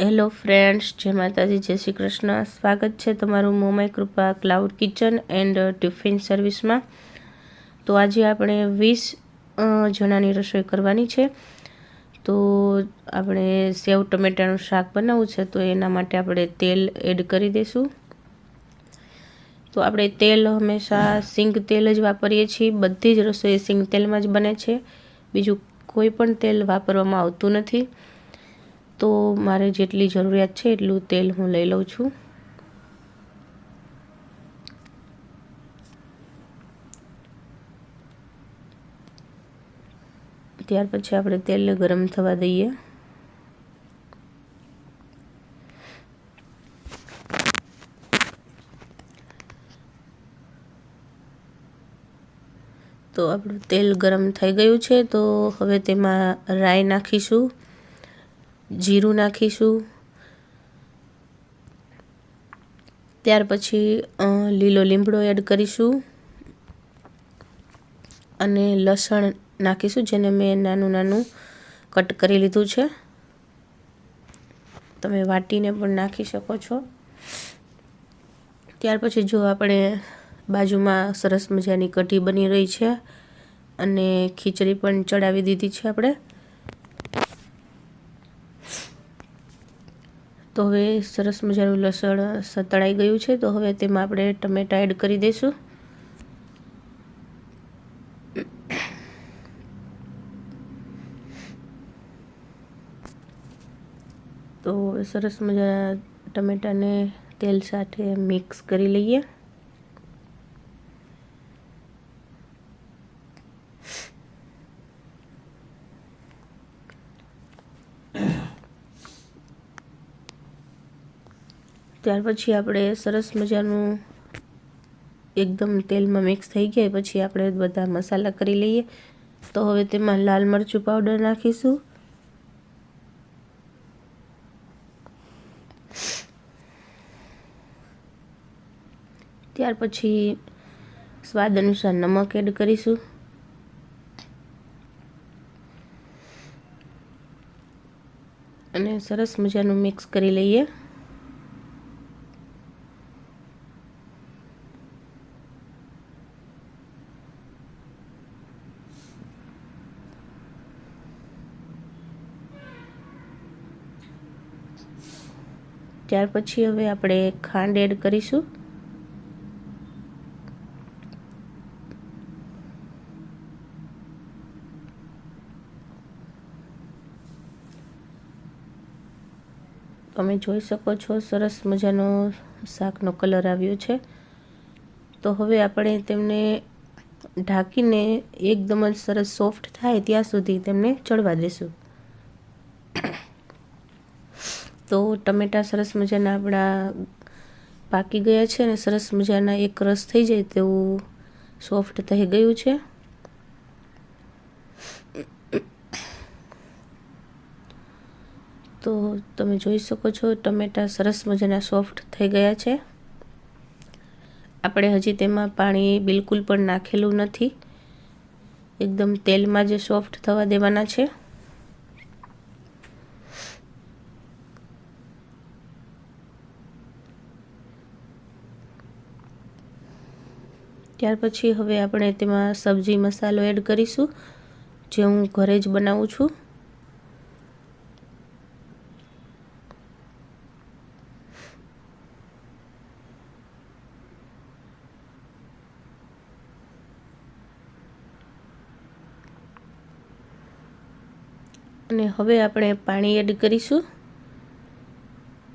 Hello friends, જય માતાજી, જય શ્રી કૃષ્ણ. સ્વાગત છે તમારું Momai Krupa cloud kitchen and tiffin સર્વિસમાં. તો આજે આપણે વીસ જણાની રસોઈ કરવાની છે. તો આપણે સેવ ટમેટાનું શાક બનાવવું છે, તો એના માટે આપણે તેલ એડ કરી દઈશું. તો આપણે તેલ હંમેશા સિંગ તેલ જ વાપરીએ છીએ. બધી જ રસોઈ સિંગ તેલમાં જ બને છે. બીજું કોઈ પણ તેલ વાપરવામાં આવતું નથી. તો મારે જેટલી જરૂરિયાત છે એટલું તેલ હું લઈ લઉં છું. ત્યાર પછી આપણે તેલને ગરમ થવા દઈએ. તો આપણું તેલ ગરમ થઈ ગયું છે તો હવે તેમાં રાઈ નાખીશું. જીરું નાખીશું. ત્યાર પછી લીલો લીમડો એડ કરીશું. અને લસણ નાખીશું, જેને મેં નાનું નાનું કટ કરી લીધું છે. તમે વાટીને પણ નાખી શકો છો. ત્યાર પછી જો આપણે બાજુમાં સરસ મજાની કઢી બની રહી છે અને ખીચડી પણ ચડાવી દીધી છે આપણે. તો હવે સરસ મજાનું લસણ સતળાઈ ગયું છે, તો હવે તેમાં આપણે ટમેટા એડ કરી દઈશું. તો સરસ મજા ટમેટાને તેલ સાથે મિક્સ કરી લઈએ. ત્યાર પછી આપણે સરસ મજાનું એકદમ તેલમાં મિક્સ થઈ ગયા પછી આપણે બધા મસાલા કરી લઈએ. તો હવે તેમાં લાલ મરચું પાવડર નાખીશું. ત્યાર પછી સ્વાદ અનુસાર નમક એડ કરીશું. અને સરસ મજાનું મિક્સ કરી લઈએ. ત્યાર પછી હવે આપણે ખાંડ એડ કરીશું. તમે જોઈ શકો છો, સરસ મજાનો શાકનો કલર આવ્યો છે. તો હવે આપણે તેમને ઢાંકીને એકદમ જ સરસ સોફ્ટ થાય ત્યાં સુધી તેમને ચડવા દેશું. તો ટમેટાં સરસ મજાના આપણા પાકી ગયા છે અને સરસ મજાના એક રસ થઈ જાય તેવું સોફ્ટ થઈ ગયું છે. તો તમે જોઈ શકો છો ટમેટાં સરસ મજાના સોફ્ટ થઈ ગયા છે. આપણે હજી તેમાં પાણી બિલકુલ પણ નાખેલું નથી. એકદમ તેલમાં જ સોફ્ટ થવા દેવાના છે. ત્યાર પછી હવે આપણે તેમાં સબ્જી મસાલો એડ કરીશું, જે હું ઘરે જ બનાવું છું. અને હવે આપણે પાણી એડ કરીશું.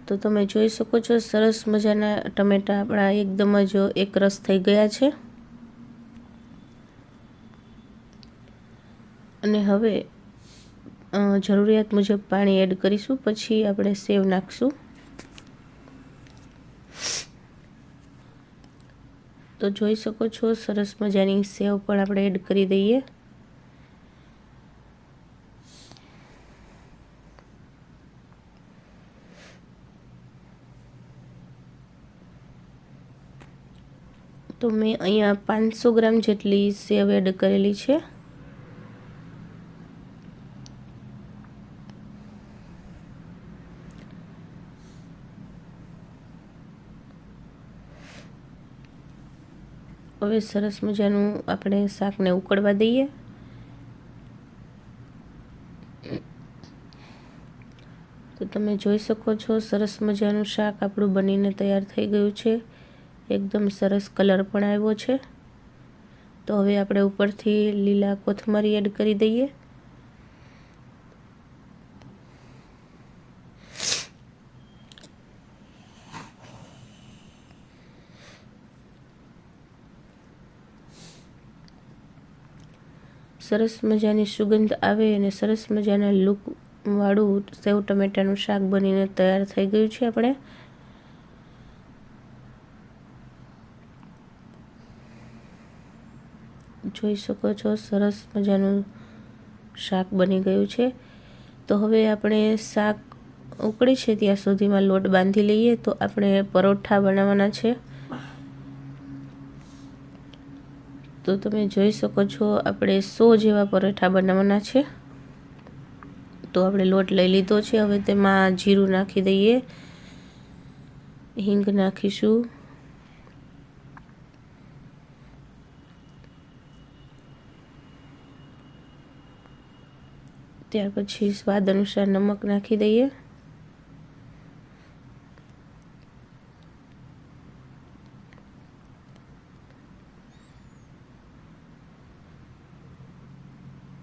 તો તમે જોઈ શકો છો, સરસ મજાના ટમેટા આપણા એકદમ જ એક રસ થઈ ગયા છે. અને હવે જરૂરિયાત મુજબ પાણી એડ કરીશું, પછી આપણે સેવ નાખશું. તો જોઈ શકો છો, સરસ મજાની સેવ પણ આપણે એડ કરી દઈએ. તો મેં અહીંયા પાંચસો ગ્રામ જેટલી સેવ એડ કરેલી છે. હવે સરસ મજાનું આપણે શાકને ઉકળવા દઈએ. તો તમે જોઈ શકો છો સરસ મજાનું શાક આપણું બનીને તૈયાર થઈ ગયું છે. એકદમ સરસ કલર પણ આવ્યો છે. તો હવે આપણે ઉપરથી લીલા કોથમરી એડ કરી દઈએ. સરસ મજાની સુગંધ આવે અને સરસ મજાના લૂકવાળું સેવ ટમેટાનું શાક બનીને તૈયાર થઈ ગયું છે આપણે. જોઈ શકો છો, સરસ મજાનું શાક બની ગયું છે. તો હવે આપણે શાક ઉકળી છે ત્યાં સુધીમાં લોટ બાંધી લઈએ તો આપણે પરોઠા બનાવવાના છે. તો તમે જોઈ શકો છો આપણે સો જેવા પરોઠા બનાવવાના છે. તો આપણે લોટ લઈ લીધો છે. હવે તેમાં જીરું નાખી દઈએ. હિંગ નાખીશું. ત્યાર પછી સ્વાદ અનુસાર નમક નાખી દઈએ.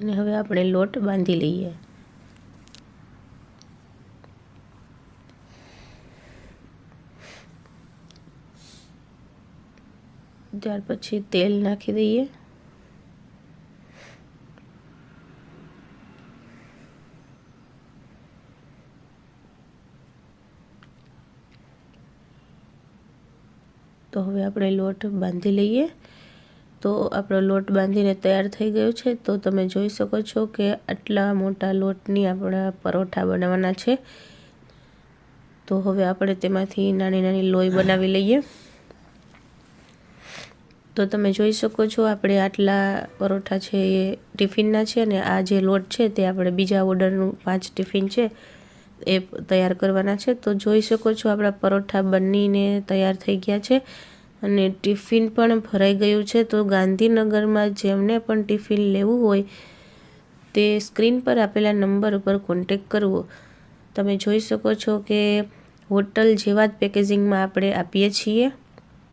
અને હવે આપણે લોટ બાંધી લઈએ. ત્યાર પછી તેલ નાખી દઈએ. તો હવે આપણે લોટ બાંધી લઈએ. તો આપણો લોટ બાંધીને તૈયાર થઈ ગયો છે. તો તમે જોઈ શકો છો કે આટલા મોટા લોટની આપણા પરોઠા બનાવવાના છે. તો હવે આપણે તેમાંથી નાની નાની લોહી બનાવી લઈએ. તો તમે જોઈ શકો છો આપણે આટલા પરોઠા છે એ ટિફિનના છે અને આ જે લોટ છે તે આપણે બીજા ઓર્ડરનું પાંચ ટિફિન છે એ તૈયાર કરવાના છે. તો જોઈ શકો છો આપણા પરોઠા બનીને તૈયાર થઈ ગયા છે. અને ટિફિન પણ ભરાઈ ગયું છે. તો ગાંધીનગરમાં જેમને પણ ટિફિન લેવું હોય તે સ્ક્રીન પર આપેલા નંબર ઉપર કોન્ટેક કરવો. તમે જોઈ શકો છો કે હોટલ જેવા જ પેકેજિંગમાં આપણે આપીએ છીએ.